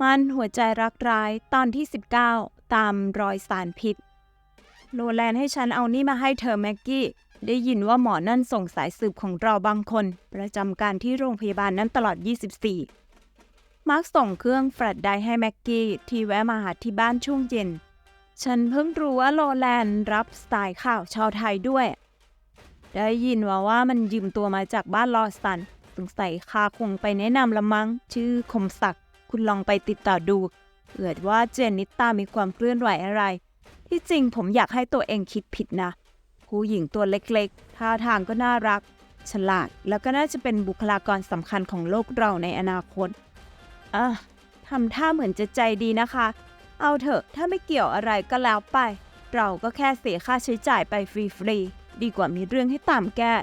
มันหัวใจรักร้ายตอนที่ 19 ตามรอยสารพิษโรแลนให้ฉันเอานี่มาให้เธอแม็กกี้ ได้ยินว่าหมอนั่นส่งสายสืบของเราบางคน ประจำการที่โรงพยาบาลนั้นตลอด 24 มาร์คส่งเครื่องแฟลชไดให้แม็กกี้ ที่แวะมาหาที่บ้านช่วงเย็น ฉันเพิ่งรู้ว่าโรแลนรับสไตล์ข่าวชาวไทยด้วย ได้ยินว่าว่ามันยืมตัวมาจากบ้านลอสันสงสัยคาคงไปแนะนำละมั้งชื่อคมศักดิ์ คุณลองไปติดต่อดูเกิดว่าเจนนิตามีความเคลื่อนไหวอะไร ที่จริงผมอยากให้ตัวเองคิดผิดนะ ผู้หญิงตัวเล็กๆ ท่าทางก็น่ารัก ฉลาด แล้วก็น่าจะเป็นบุคลากรสำคัญของโลกเราในอนาคตอะทำท่าเหมือนจะใจดีนะคะ เอาเถอะถ้าไม่เกี่ยวอะไรก็แล้วไป เราก็แค่เสียค่าใช้จ่ายไปฟรีๆ ดีกว่ามีเรื่องให้ตามแก้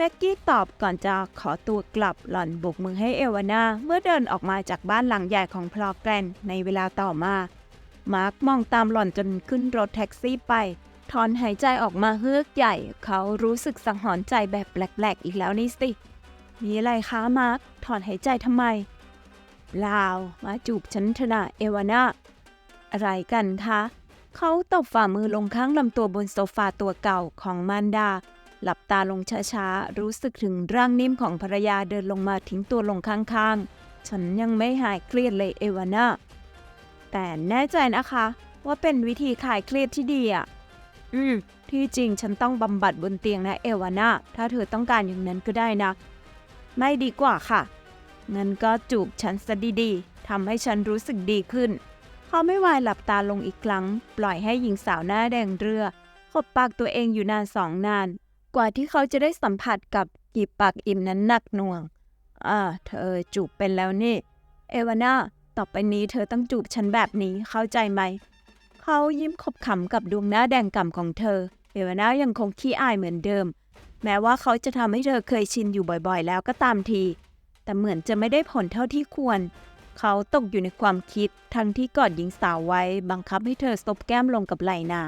แม็กกี้ตอบก่อนจะขอตัวกลับหล่อนโบกมือให้เอวาน่าเมื่อเดินออกมาจากบ้านหลังใหญ่ของพลอแกรนในเวลาต่อมา มาร์คมองตามหล่อนจนขึ้นรถแท็กซี่ไป ถอนหายใจออกมาเฮือกใหญ่ เขารู้สึกสังหรณ์ใจแบบแปลกๆอีกแล้วนี่สิ มีอะไรคะมาร์คถอนหายใจทำไมลาวมาจูบฉันเถอะนะเอวาน่าอะไรกันคะ เขาตบฝ่ามือลงข้างลำตัวบนโซฟาตัวเก่าของมารดา หลับตาลงช้าๆ รู้สึกถึงร่างนิ่มของภรรยาเดินลงมาทิ้งตัวลงข้างๆ ฉันยังไม่หายเครียดเลยเอวาน่าแต่แน่ใจนะคะ ว่าเป็นวิธีคลายเครียดที่ดีอะ อืม ที่จริงฉันต้องบำบัดบนเตียงนะเอวาน่าถ้าเธอต้องการอย่างนั้นก็ได้นะ ไม่ดีกว่าค่ะ งั้นก็จูบฉันซะดีๆทำให้ฉันรู้สึกดีขึ้น เขาไม่วายหลับตาลงอีกครั้ง ปล่อยให้หญิงสาวหน้าแดงเรือขบปากตัวเองอยู่นานสองนาน กว่าที่เขาจะได้สัมผัสกับกีบปากอิ่มนั้นหนักหน่วง อ่า เธอจูบเป็นแล้วนี่ เอวาน่า ต่อไปนี้เธอต้องจูบฉันแบบนี้เข้าใจไหม เขายิ้มขบขำกับดวงหน้าแดงก่ำของเธอ เอวาน่ายังคงขี้อายเหมือนเดิม แม้ว่าเขาจะทำให้เธอเคยชินอยู่บ่อยๆ แล้วก็ตามที แต่เหมือนจะไม่ได้ผลเท่าที่ควร เขาตกอยู่ในความคิดทั้งที่กอดหญิงสาวไว้ บังคับให้เธอซบแก้มลงกับไหล่นา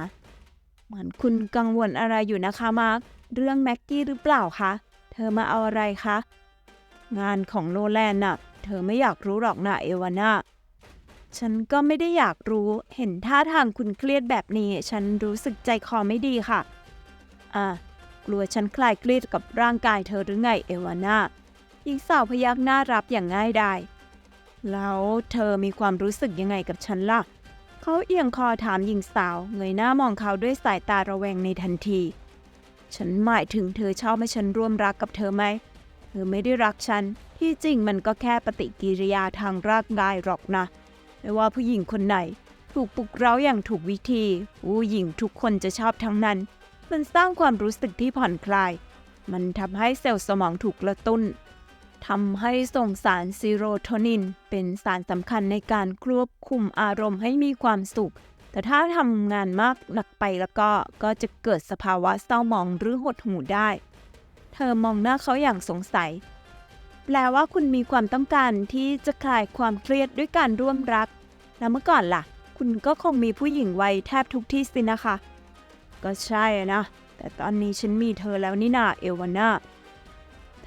เหมือนคุณกังวลอะไรอยู่นะคะมาร์คเรื่องแม็กกี้หรือเปล่าคะ เธอมาเอาอะไรคะ งานของโรแลนน่ะ เธอไม่อยากรู้หรอกนะเอวาน่าฉันก็ไม่ได้อยากรู้ เห็นท่าทางคุณเครียดแบบนี้ ฉันรู้สึกใจคอไม่ดีค่ะ อะ กลัวฉันคลายเครียดกับร่างกายเธอหรือไงเอวาน่าหญิงสาวพยักหน้ารับอย่างง่ายดาย แล้วเธอมีความรู้สึกยังไงกับฉันล่ะ เขาเอียงคอถามหญิงสาว เงยหน้ามองเขาด้วยสายตาระแวงในทันที ฉันหมายถึงเธอชอบให้ฉันร่วมรักกับเธอไหม เธอไม่ได้รักฉัน ที่จริงมันก็แค่ปฏิกิริยาทางร่างกายหรอกนะ ไม่ว่าผู้หญิงคนไหน ถูกปลุกเร้าอย่างถูกวิธี ผู้หญิงทุกคนจะชอบทั้งนั้น มันสร้างความรู้สึกที่ผ่อนคลาย มันทำให้เซลล์สมองถูกกระตุ้น ทำให้ส่งสารซีโรโทนิน เป็นสารสำคัญในการควบคุมอารมณ์ให้มีความสุข แต่ถ้าทำงานมากหนักไปแล้วก็ก็จะเกิดสภาวะเศร้าหมองหรือหดหู่ได้ เธอมองหน้าเขาอย่างสงสัย แปลว่าคุณมีความต้องการที่จะคลายความเครียดด้วยการร่วมรัก แล้วเมื่อก่อนล่ะ คุณก็คงมีผู้หญิงวัยแทบทุกที่สินะคะ ก็ใช่นะ แต่ตอนนี้ฉันมีเธอแล้วนี่นาเอวาน่า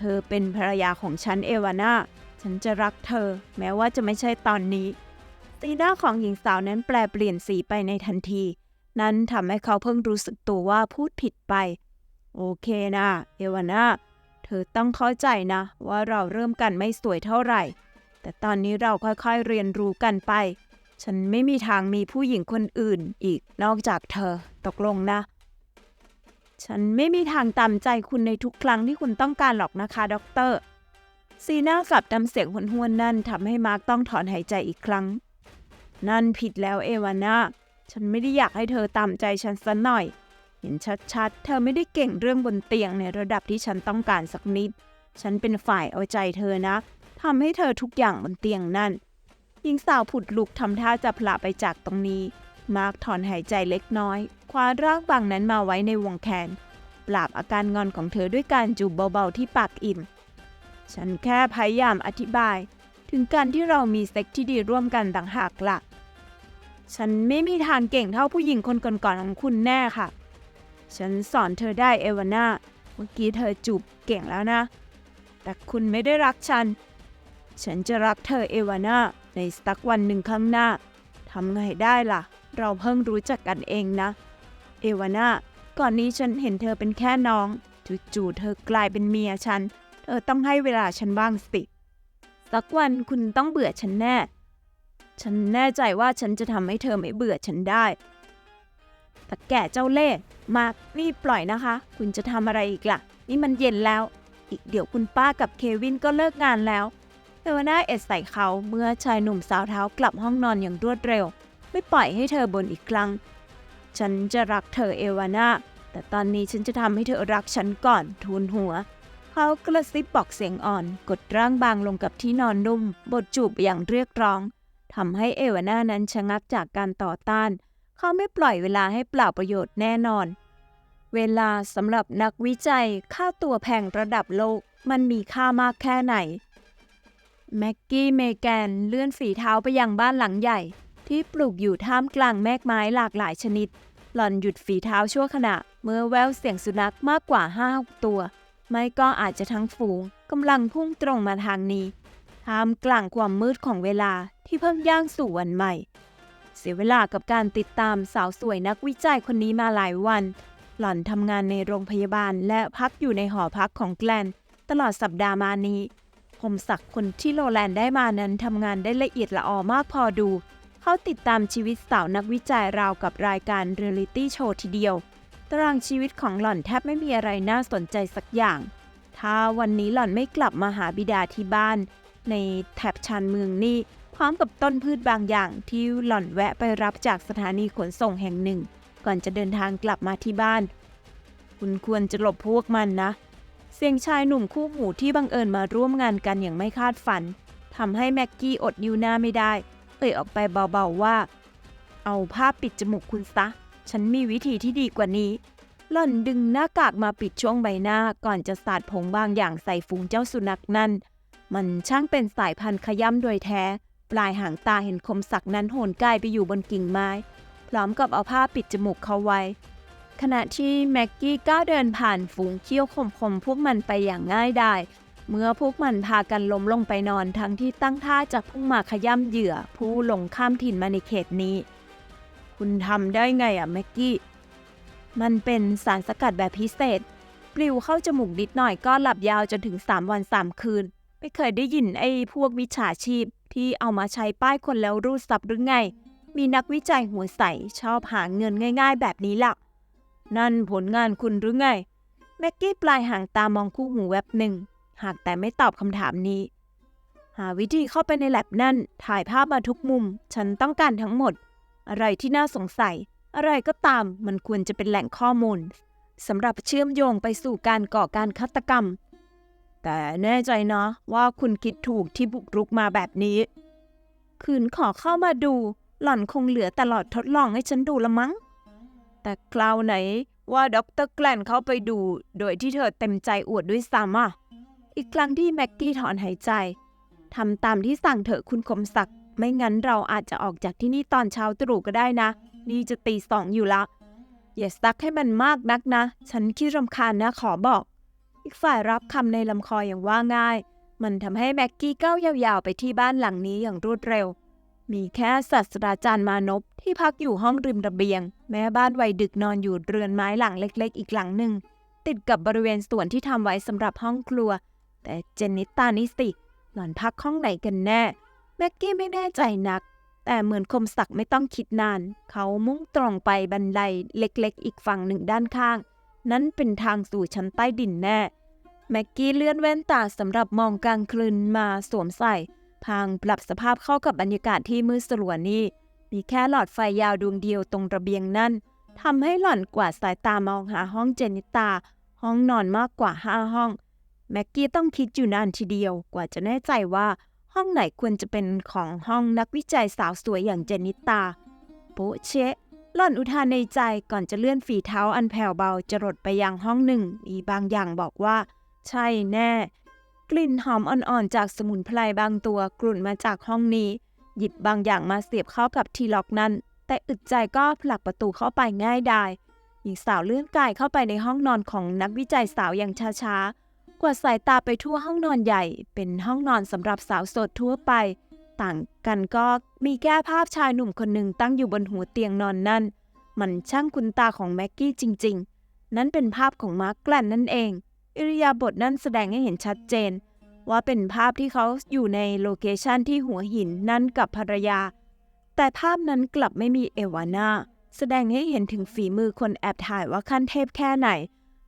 ธอเป็นภรรยาของฉันเอวาน่าฉันจะรักเธอ แม้ว่าจะไม่ใช่ตอนนี้ สีหน้าของหญิงสาวนั้นแปลเปลี่ยนสีไปในทันที นั้นทำให้เขาเพิ่งรู้สึกตัวว่าพูดผิดไป โอเคนะเอวาน่าเธอต้องเข้าใจนะ ว่าเราเริ่มกันไม่สวยเท่าไหร่ แต่ตอนนี้เราค่อยๆเรียนรู้กันไป ฉันไม่มีทางมีผู้หญิงคนอื่นอีกนอกจากเธอ ตกลงนะ ฉันไม่มีทางตามใจคุณในทุกครั้งที่คุณต้องการหรอกนะคะด็อกเตอร์ซีน่ากับดำเสียงหวนๆนั่นทำให้มาร์กต้องถอนหายใจอีกครั้ง นั่นผิดแล้วเอวาน่าฉันไม่ได้อยากให้เธอตามใจฉันสัหน่อย เห็นชัดๆ เธอไม่ได้เก่งเรื่องบนเตียงในระดับที่ฉันต้องการสักนิด ฉันเป็นฝ่ายเอาใจเธอนะทำให้เธอทุกอย่างบนเตียงนั่นหญิงสาวผุดลุกทำท่าจะพละไปจากตรงนี้ มาร์กถอนหายใจเล็กน้อย คว้าร่างบางนั้นมาไว้ในวงแขน ปราบอาการงอนของเธอด้วยการจูบเบาๆที่ปากอิ่ม ฉันแค่พยายามอธิบาย ถึงการที่เรามีเซ็กที่ดีร่วมกันต่างหากละ่ะ ฉันไม่มีทางเก่งเท่าผู้หญิงคนก่อนๆของคุณแน่ค่ะ ฉันสอนเธอได้เอวาน่าเมื่อกี้เธอจูบเก่งแล้วนะ แต่คุณไม่ได้รักฉัน ฉันจะรักเธอเอวาน่าในสักวันหนึ่งข้างหน้าทำไงได้ล่ะ เราเพิ่งรู้จักกันเองนะ เอวาน่าก่อนนี้ฉันเห็นเธอเป็นแค่น้องจู่ๆเธอกลายเป็นเมียฉัน เธอต้องให้เวลาฉันบ้างสิ สักวันคุณต้องเบื่อฉันแน่ ฉันแน่ใจว่าฉันจะทำให้เธอไม่เบื่อฉันได้แต่แก่เจ้าเล่ห์มากนี่ปล่อยนะคะ คุณจะทำอะไรอีกล่ะ นี่มันเย็นแล้ว อีกเดี๋ยวคุณป้ากับเควินก็เลิกงานแล้วเอวาน่าเอ็ดใส่เขาเมื่อชายหนุ่มสาวเท้ากลับห้องนอนอย่างรวดเร็ว ไม่ปล่อยให้เธอบ่นอีกครั้ง ฉันจะรักเธอเอวาน่าแต่ตอนนี้ฉันจะทำให้เธอรักฉันก่อนทูลหัว เขากระซิบบอกเสียงอ่อน กดร่างบางลงกับที่นอนนุ่มบทจูบอย่างเรียกร้องทำให้เอวาน่านั้นชะงักจากการต่อต้าน เขาไม่ปล่อยเวลาให้เปล่าประโยชน์แน่นอน เวลาสำหรับนักวิจัยค่าตัวแพงระดับโลกมันมีค่ามากแค่ไหน แม็กกี้เมแกนเลื่อนฝีเท้าไปยังบ้านหลังใหญ่ ที่ปลูกอยู่ท่ามกลางแมกไม้หลากหลายชนิด หล่อนหยุดฝีเท้าชั่วขณะ เมื่อแววเสียงสุนัขมากกว่าห้าหกตัว ไม่ก็อาจจะทั้งฝูงกำลังพุ่งตรงมาทางนี้ ท่ามกลางความมืดของเวลาที่เพิ่งย่างสู่วันใหม่ เสียเวลากับการติดตามสาวสวยนักวิจัยคนนี้มาหลายวัน หล่อนทำงานในโรงพยาบาลและพักอยู่ในหอพักของแกลน ตลอดสัปดาห์มานี้คมศักดิ์คนที่โรแลนด์ได้มานั้นทำงานได้ละเอียดละออมากพอดู เขาติดตามชีวิตสาวนักวิจัยราวกับรายการเรียลิตี้โชว์ทีเดียว ตารางชีวิตของหล่อนแทบไม่มีอะไรน่าสนใจสักอย่าง ถ้าวันนี้หล่อนไม่กลับมาหาบิดาที่บ้าน ในแถบชานเมืองนี่ พร้อมกับต้นพืชบางอย่างที่หล่อนแวะไปรับจากสถานีขนส่งแห่งหนึ่ง ก่อนจะเดินทางกลับมาที่บ้าน คุณควรจะหลบพวกมันนะ เสียงชายหนุ่มคู่หูที่บังเอิญมาร่วมงานกันอย่างไม่คาดฝันทำให้แม็กกี้อดยิ้วหน้าไม่ได้ เอ่ยออกไปเบาๆว่า เอาผ้าปิดจมูกคุณซะ ฉันมีวิธีที่ดีกว่านี้ หล่อนดึงหน้ากากมาปิดช่วงใบหน้าก่อนจะสาดผงบางอย่างใส่ฝูงเจ้าสุนัขนั่น มันช่างเป็นสายพันธุ์ขย้ำโดยแท้ ปลายหางตาเห็นคมสักนั้นโหนกายไปอยู่บนกิ่งไม้ พร้อมกับเอาผ้าปิดจมูกเขาไว้ขณะที่แม็กกี้ก้าวเดินผ่านฝูงเขี้ยวคมๆพวกมันไปอย่างง่ายดาย เมื่อพวกมันพากันล้มลงไปนอนทั้งที่ตั้งท่าจะพุ่งมาขย้ำเหยื่อผู้หลงข้ามถิ่นมาในเขตนี้ คุณทำได้ไงอะแม็กกี้ มันเป็นสารสกัดแบบพิเศษ ปลิวเข้าจมูกนิดหน่อยก็หลับยาวจนถึง 3 วัน 3 คืน ไม่เคยได้ยินไอ้พวกวิชาชีพที่เอามาใช้ป้ายคนแล้วรูดซับหรือไง มีนักวิจัยหัวใสชอบหาเงินง่าย ๆ แบบนี้ล่ะ นั่นผลงานคุณหรือไง แม็กกี้ปลายหางตามองคู่หูแวบหนึ่ง หากแต่ไม่ตอบคำถามนี้ หาวิธีเข้าไปในแลบนั่น ถ่ายภาพมาทุกมุม ฉันต้องการทั้งหมด อะไรที่น่าสงสัย อะไรก็ตาม มันควรจะเป็นแหล่งข้อมูลสำหรับเชื่อมโยงไปสู่การก่อการฆาตกรรม แต่แน่ใจนะว่าคุณคิดถูกที่บุกรุกมาแบบนี้ คืนขอเข้ามาดู หล่อนคงเหลือตลอดทดลองให้ฉันดูละมั้ง แต่คราวไหนว่าด็อกเตอร์แกลนเข้าไปดู โดยที่เธอเต็มใจอวดด้วยซ้ำอะ อีกครั้งที่แม็กกี้ถอนหายใจทำตามที่สั่งเถอะคุณคมศักดิ์ไม่งั้นเราอาจจะออกจากที่นี่ตอนเช้าตรู่ก็ได้นะ นี่จะตีสองอยู่ละอย่าซักให้มันมากนักนะ ฉันขี้รำคาญนะขอบอก อีกฝ่ายรับคำในลำคออย่างว่าง่าย มันทำให้แม็กกี้ก้าวยาวๆ ไปที่บ้านหลังนี้อย่างรวดเร็ว มีแค่ศาสตราจารย์มานพที่พักอยู่ห้องริมระเบียง แม่บ้านวัยดึกนอนอยู่เรือนไม้หลังเล็ก ๆ อีกหลังหนึ่งติดกับบริเวณส่วนที่ทำไว้สำหรับห้องครัว แต่เจนนิตานี่สิหล่อนพักห้องไหนกันแน่ แม็กกี้ไม่แน่ใจนัก แต่เหมือนคมศักดิ์ไม่ต้องคิดนาน เขามุ่งตรงไปบันไดเล็กๆ อีกฝั่งหนึ่งด้านข้าง นั้นเป็นทางสู่ชั้นใต้ดินแน่ แม็กกี้เลื่อนแว่นตาสำหรับมองกลางคืนมาสวมใส่ พางปรับสภาพเข้ากับบรรยากาศที่มืดสลัวนี่ มีแค่หลอดไฟยาวดวงเดียวตรงระเบียงนั่นทำให้หล่อนกวาดสายตามองหาห้องเจนิตา ห้องนอนมากกว่าห้าห้อง แม็กกี้ต้องคิดอยู่นานทีเดียวกว่าจะแน่ใจว่าห้องไหนควรจะเป็นของห้องนักวิจัยสาวสวยอย่างเจนิตา โปเชะหล่อนอุทานในใจก่อนจะเลื่อนฝีเท้าอันแผ่วเบาจรดไปยังห้องหนึ่ง มีบางอย่างบอกว่า ใช่แน่ กลิ่นหอมอ่อนๆ จากสมุนไพรบางตัวกลุ่นมาจากห้องนี้ หยิบบางอย่างมาเสียบเข้ากับทีล็อกนั้น แต่อึดใจก็ผลักประตูเข้าไปง่ายดายหญิงสาวเลื่อนกายเข้าไปในห้องนอนของนักวิจัยสาวอย่างช้าๆ ว่าดสายตาไปทั่วห้องนอนใหญ่ เป็นห้องนอนสำหรับสาวโสดทั่วไป ต่างกันก็มีแก้ภาพชายหนุ่มคนหนึ่งตั้งอยู่บนหัวเตียงนอนนั่น มันช่างคุณตาของแม็กกี้จริง ๆ นั่นเป็นภาพของมาร์กแกลนนั่นเอง อิริยาบถนั่นแสดงให้เห็นชัดเจน ว่าเป็นภาพที่เขาอยู่ในโลเคชันที่หัวหินนั่นกับภรรยา แต่ภาพนั้นกลับไม่มีเอวาน่าแสดงให้เห็นถึงฝีมือคนแอบถ่ายว่าขั้นเทพแค่ไหน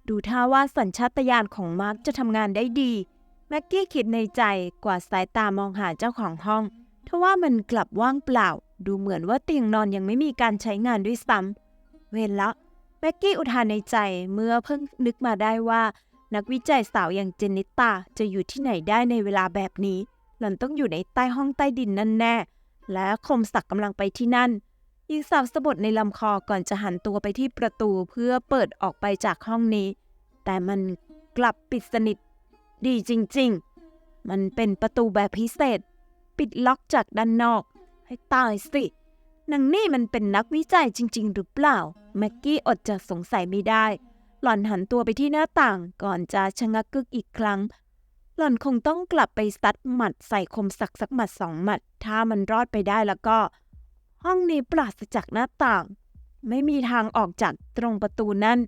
ดูท่าว่าสัญชาตญาณของมาร์กจะทำงานได้ดี แม็กกี้คิดในใจกว่าดสายตามองหาเจ้าของห้องทว่ามันกลับว่างเปล่า ดูเหมือนว่าเตียงนอนยังไม่มีการใช้งานด้วยซ้ำเวรละแม็กกี้อุทานในใจเมื่อเพิ่งนึกมาได้ว่า นักวิจัยสาวอย่างเจนนิตาจะอยู่ที่ไหนได้ในเวลาแบบนี้ หล่อนต้องอยู่ในใต้ห้องใต้ดินนั่นแน่ และคมศักดิ์กำลังไปที่นั่น หญิงสาวสะบดในลำคอก่อนจะหันตัวไปที่ประตูเพื่อเปิดออกไปจากห้องนี้ แต่มันกลับปิดสนิท ดีจริง ๆ มันเป็นประตูแบบพิเศษ ปิดล็อกจากด้านนอก ให้ตายสินางนี่มันเป็นนักวิจัยจริง ๆ หรือเปล่า แม็กกี้อดจะสงสัยไม่ได้ หล่อนหันตัวไปที่หน้าต่างก่อนจะชะงักกึกอีกครั้ง หล่อนคงต้องกลับไปซัดหมัดใส่คมสักสักหมัดสองหมัด ถ้ามันรอดไปได้แล้วก็ ห้องนี้ปราศจากหน้าต่าง ไม่มีทางออกจากตรงประตูนั่น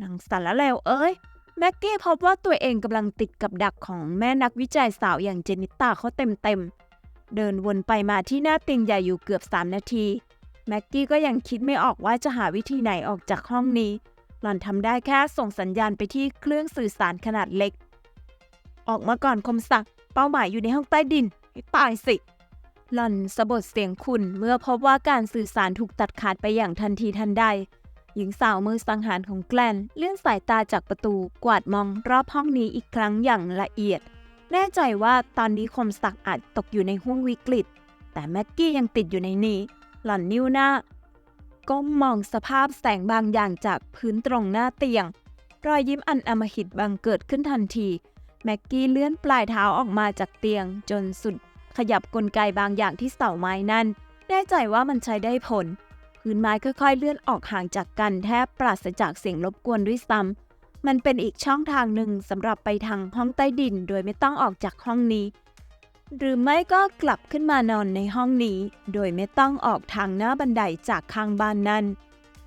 นางสารเลวเอ้ย แม็กกี้พบว่าตัวเองกำลังติดกับดักของแม่นักวิจัยสาวอย่างเจนิตาเขาเต็มๆ เดินวนไปมาที่หน้าเตียงใหญ่อยู่เกือบ 3 นาที แม็กกี้ก็ยังคิดไม่ออกว่าจะหาวิธีไหนออกจากห้องนี้ หล่อนทำได้แค่ส่งสัญญาณไปที่เครื่องสื่อสารขนาดเล็ก ออกมาก่อนคมสักเป้าหมายอยู่ในห้องใต้ดินให้ตายสิ หล่อนสะบดเสียงคุณเมื่อพบว่าการสื่อสารถูกตัดขาดไปอย่างทันทีทันใด หญิงสาวมือสังหารของแกลนเลื่อนสายตาจากประตูกวาดมองรอบห้องนี้อีกครั้งอย่างละเอียด แน่ใจว่าตอนนี้คมสักอาจตกอยู่ในห้วงวิกฤต แต่แม็กกี้ยังติดอยู่ในนี้หล่อนนิ้วหน้าก้มมองสภาพแสงบางอย่างจากพื้นตรงหน้าเตียง รอยยิ้มอันอำมหิตบังเกิดขึ้นทันที แม็กกี้เลื่อนปลายเท้าออกมาจากเตียงจนสุด ขยับกลไกบางอย่างที่เสาไม้นั่นแน่ใจว่ามันใช้ได้ผล พื้นไม้ค่อยๆเลื่อนออกห่างจากกันแทบปราศจากเสียงรบกวนด้วยซ้ำมันเป็นอีกช่องทางหนึ่งสำหรับไปทางห้องใต้ดินโดยไม่ต้องออกจากห้องนี้ หรือไม่ก็กลับขึ้นมานอนในห้องนี้ โดยไม่ต้องออกทางหน้าบันไดจากข้างบ้านนั้น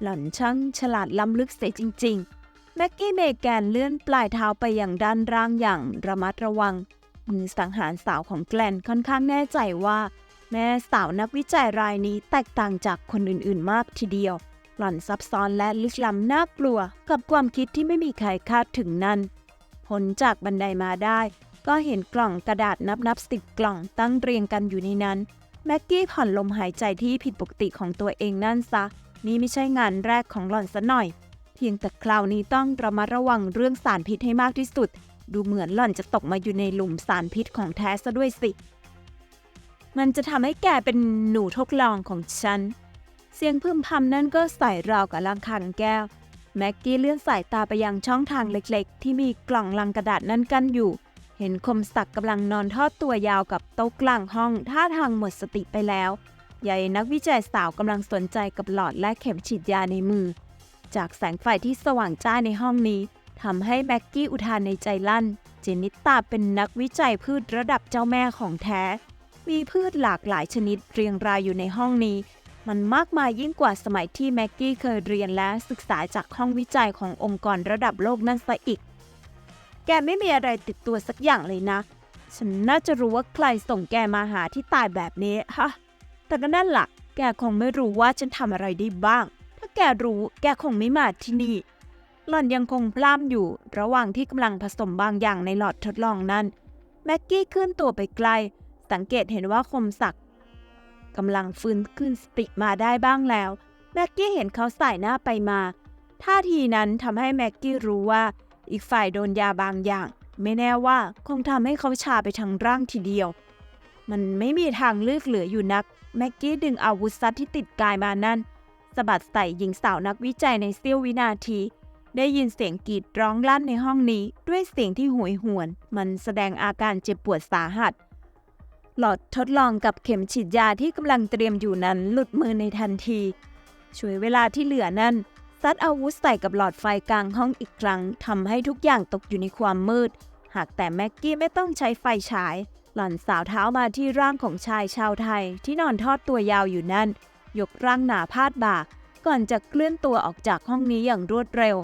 หล่อนช่างฉลาดล้ำลึกเสียจริง ๆแม็กกี้เมแกนเลื่อนปลายเท้าไปอย่างด้านล่างอย่างระมัดระวัง มือสังหารสาวของแกลนค่อนข้างแน่ใจว่า แม่สาวนักวิจัยรายนี้แตกต่างจากคนอื่นๆมากทีเดียว หล่อนซับซ้อนและลึกล้ำน่ากลัวกับความคิดที่ไม่มีใครคาดถึงนั้นพ้นจากบันไดมาได้ ก็เห็นกล่องกระดาษนับนับสิบกล่องตั้งเรียงกันอยู่ในนั้น แม็กกี้ผ่อนลมหายใจที่ผิดปกติของตัวเองนั่นซะ นี่ไม่ใช่งานแรกของหล่อนซะหน่อย เพียงแต่คราวนี้ต้องระมัดระวังเรื่องสารพิษให้มากที่สุด ดูเหมือนหล่อนจะตกมาอยู่ในหลุมสารพิษของแท้ซะด้วยสิ มันจะทำให้แกเป็นหนูทดลองของฉัน เสียงพึมพำนั่นก็ใส่ราวกับลังคังแก้ว แม็กกี้เลื่อนสายตาไปยังช่องทางเล็กๆ ที่มีกล่องลังกระดาษนั่นกั้นอยู่ เห็นคมสักกำลังนอนทอดตัวยาวกับโต๊ะกลางห้องท่าทางหมดสติไปแล้วใหญ่นักวิจัยสาวกำลังสนใจกับหลอดและเข็มฉีดยาในมือ จากแสงไฟที่สว่างจ้าในห้องนี้ ทำให้แม็กกี้อุทานในใจลั่น เจนิตตาเป็นนักวิจัยพืชระดับเจ้าแม่ของแท้ มีพืชหลากหลายชนิดเรียงรายอยู่ในห้องนี้ มันมากมายยิ่งกว่าสมัยที่แม็กกี้เคยเรียนและศึกษาจากห้องวิจัยขององค์กรระดับโลกนั่นซะอีก แกไม่มีอะไรติดตัวสักอย่างเลยนะ ฉันน่าจะรู้ว่าใครส่งแกมาหาที่ตายแบบนี้ฮะ แต่ก็นั่นละแกคงไม่รู้ว่าฉันทำอะไรได้บ้าง ถ้าแกรู้ แกคงไม่มาที่นี่ หล่อนยังคงพล่ามอยู่ ระหว่างที่กำลังผสมบางอย่างในหลอดทดลองนั้น แม็กกี้ขึ้นตัวไปไกล สังเกตเห็นว่าคมสักกำลังฟื้นขึ้นสติมาได้บ้างแล้ว แม็กกี้เห็นเขาสายหน้าไปมา ท่าทีนั้นทำให้แม็กกี้รู้ว่า อีกฝ่ายโดนยาบางอย่าง ไม่แน่ว่าคงทำให้เขาชาไปทางร่างทีเดียว มันไม่มีทางเลือกเหลืออยู่นัก แม็กกี้ดึงอาวุธซัดที่ติดกายมานั่นสะบัดใส่หญิงสาวนักวิจัยในเสี้ยววินาที ได้ยินเสียงกรีดร้องลั่นในห้องนี้ด้วยเสียงที่หวยหวน มันแสดงอาการเจ็บปวดสาหัส หลอดทดลองกับเข็มฉีดยาที่กำลังเตรียมอยู่นั้นหลุดมือในทันที ช่วยเวลาที่เหลือนั้นซัดอาวุธใส่กับหลอดไฟกลางห้องอีกครั้งทำให้ทุกอย่างตกอยู่ในความมืด หากแต่แม็กกี้ไม่ต้องใช้ไฟฉาย หล่อนสาวเท้ามาที่ร่างของชายชาวไทยที่นอนทอดตัวยาวอยู่นั่น ยกร่างหนาพาดบ่าก่อนจะเคลื่อนตัวออกจากห้องนี้อย่างรวดเร็ว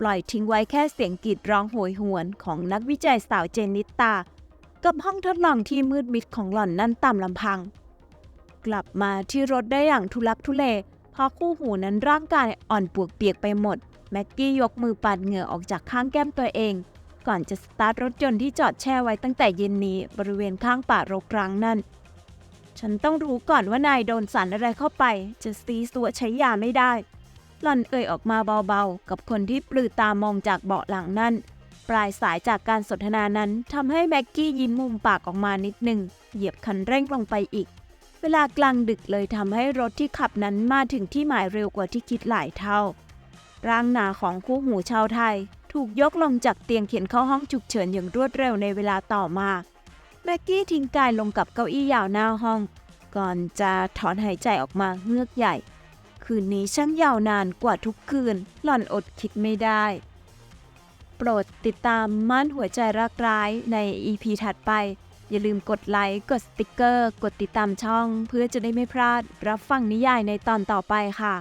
ปล่อยทิ้งไว้แค่เสียงกรีดร้องโหยหวนของนักวิจัยสาวเจนนิตตากับห้องทดลองที่มืดมิดของหล่อนนั้นตามลำพัง กลับมาที่รถได้อย่างทุลักทุเลเพราะคู่หูนั้นร่างกายอ่อนปวกเปียกไปหมด แม็กกี้ยกมือปัดเหงื่อออกจากข้างแก้มตัวเอง ก่อนจะสตาร์ทรถยนต์ที่จอดแช่ไว้ตั้งแต่เย็นนี้บริเวณข้างป่ารกร้างนั่น ฉันต้องรู้ก่อนว่านายโดนสารอะไรเข้าไป จะซีสัวใช้ยาไม่ได้ หล่อนเอ่ยออกมาเบาๆ กับคนที่ปลือตามองจากเบาะหลังนั่น ปลายสายจากการสนทนานั้นทำให้แม็กกี้ยิ้มมุมปากออกมานิดหนึ่ง เหยียบคันเร่งลงไปอีก เวลากลางดึกเลยทำให้รถที่ขับนั้นมาถึงที่หมายเร็วกว่าที่คิดหลายเท่า ร่างหนาของคู่หูชาวไทย ถูกยกลงจากเตียงเข็นเข้าห้องฉุกเฉินอย่างรวดเร็วในเวลาต่อมาแม็กกี้ทิ้งกายลงกับเก้าอี้ยาวหน้าห้อง ก่อนจะถอนหายใจออกมาเงือกใหญ่ คืนนี้ช่างยาวนานกว่าทุกคืน หล่อนอดคิดไม่ได้ โปรดติดตามม่านหัวใจรักร้ายใน EP ถัดไป อย่าลืมกดไลค์ กดสติกเกอร์ กดติดตามช่อง เพื่อจะได้ไม่พลาดรับฟังนิยายในตอนต่อไปค่ะ